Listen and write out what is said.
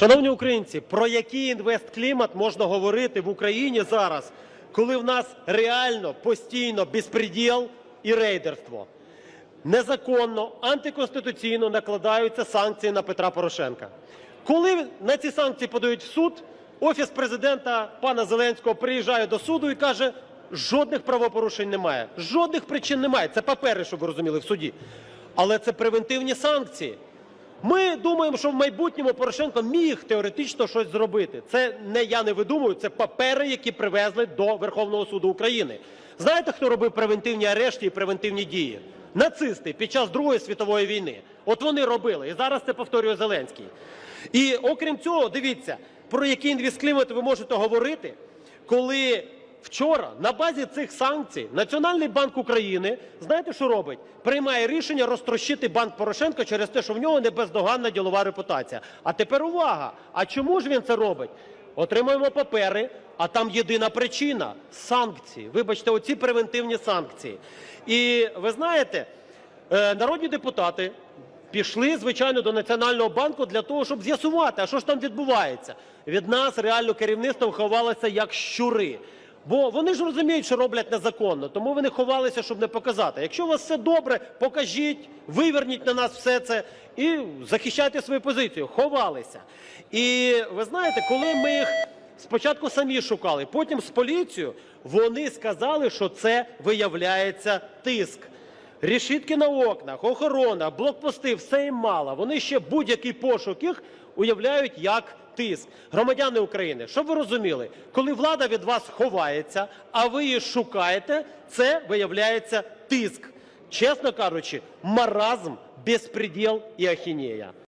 Шановні українці, про який інвестклімат можна говорити в Україні зараз, коли в нас реально постійно безпреділ і рейдерство? Незаконно, антиконституційно накладаються санкції на Петра Порошенка. Коли на ці санкції подають в суд, офіс президента пана Зеленського приїжджає до суду і каже: жодних правопорушень немає, жодних причин немає. Це папери, щоб ви розуміли, в суді. Але це превентивні санкції. Ми думаємо, що в майбутньому Порошенко міг теоретично щось зробити. Це не я не видумую, це папери, які привезли до Верховного суду України. Знаєте, хто робив превентивні арешти і превентивні дії? Нацисти під час Другої світової війни. От вони робили. І зараз це повторює Зеленський. І окрім цього, дивіться, про який інвестклімат ви можете говорити, коли Вчора на базі цих санкцій Національний банк України, знаєте, що робить? Приймає рішення розтрощити банк Порошенка через те, що в нього не бездоганна ділова репутація. А тепер увага! А чому ж він це робить? Отримуємо папери, а там єдина причина санкції. Вибачте, оці превентивні санкції. І ви знаєте, е, народні депутати пішли, звичайно, до Національного банку для того, щоб з'ясувати, а що ж там відбувається. Від нас реально керівництво ховалося як щури. Бо вони ж розуміють, що роблять незаконно, тому вони ховалися, щоб не показати. Якщо у вас все добре, покажіть, виверніть на нас все це і захищайте свою позицію. Ховалися. І ви знаєте, коли ми їх спочатку самі шукали, потім з поліцією, вони сказали, що це виявляється тиск. Рішітки на окнах, охорона, блокпости, все їм мало. Вони ще будь-який пошук їх уявляють як тиск. Громадяни України, щоб ви розуміли, коли влада від вас ховається, а ви її шукаєте, це виявляється тиск. Чесно кажучи, маразм, безпреділ і ахінея.